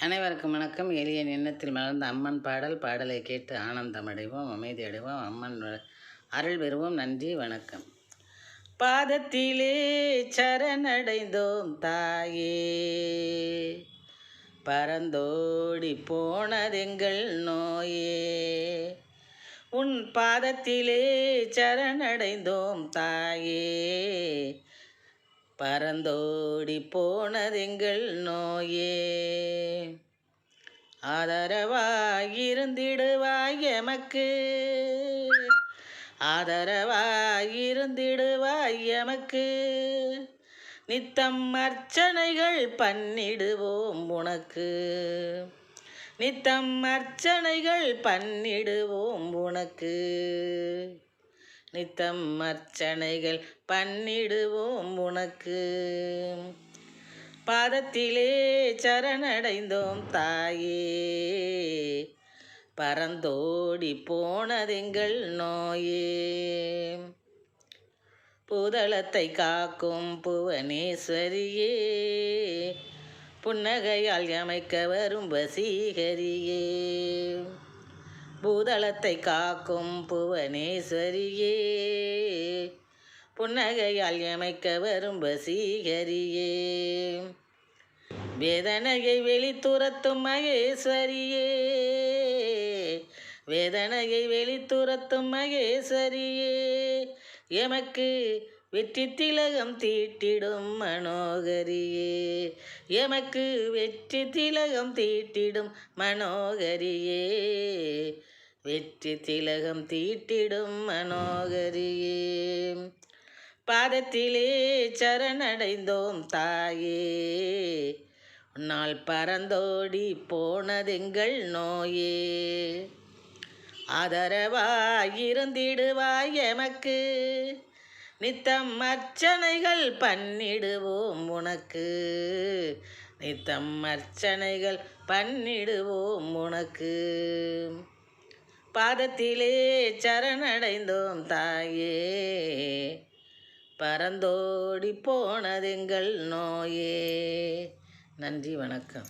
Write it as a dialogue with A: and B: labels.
A: அனைவருக்கும் வணக்கம். எளிய எண்ணத்தில் மலர்ந்த அம்மன் பாடல் பாடலை கேட்டு ஆனந்தம் அடைவோம் அமைதி அடைவோம் அம்மன் அருள் பெறுவோம். நன்றி வணக்கம். பாதத்திலே சரணடைந்தோம் தாயே. பரந்தோடி போனதெங்கள் நோயே. உன் பாதத்திலே சரணடைந்தோம் தாயே. பரந்தோடி போனதெங்கள் நோயே. ஆதரவாயிருந்திடுவாய் எமக்கு. ஆதரவாயிருந்திடுவாய் எமக்கு. நித்தம் அர்ச்சனைகள் பண்ணிடுவோம் உனக்கு. நித்தம் அர்ச்சனைகள் பண்ணிடுவோம் உனக்கு. நித்தம் அர்ச்சனைகள் பண்ணிடுவோம் உனக்கு. பாதத்திலே சரணடைந்தோம் தாயே. பறந்தோடி போனதெங்கள் நோயே. புதளத்தை காக்கும் புவனேஸ்வரியே. புன்னகையால் அமைக்க வரும் வசீகரியே பூதளத்தை காக்கும் புவனேஸ்வரியே. புன்னகையால் எமைக்க வரும் வசீகரியே. வேதனையை வெளித்துரத்தும் மகேஸ்வரியே. வேதனையை வெளித்துரத்தும் மகேஸ்வரியே. எமக்கு வெற்றி திலகம் தீட்டிடும் மனோகரியே. எமக்கு வெற்றி திலகம் தீட்டிடும் மனோகரியே. வெற்றி திலகம் தீட்டிடும் மனோகரியே. பாதத்திலே சரணடைந்தோம் தாயே. உன்னால் பறந்தோடி போனதெங்கள் நோயே. ஆதரவாயிருந்திடுவாய் எமக்கு. நித்தம் அர்ச்சனைகள் பண்ணிடுவோம் உனக்கு. நித்தம் அர்ச்சனைகள் பண்ணிடுவோம் உனக்கு. பாதத்திலே சரணடைந்தோம் தாயே. பறந்தோடி போனதெங்கள் நோயே. நன்றி வணக்கம்.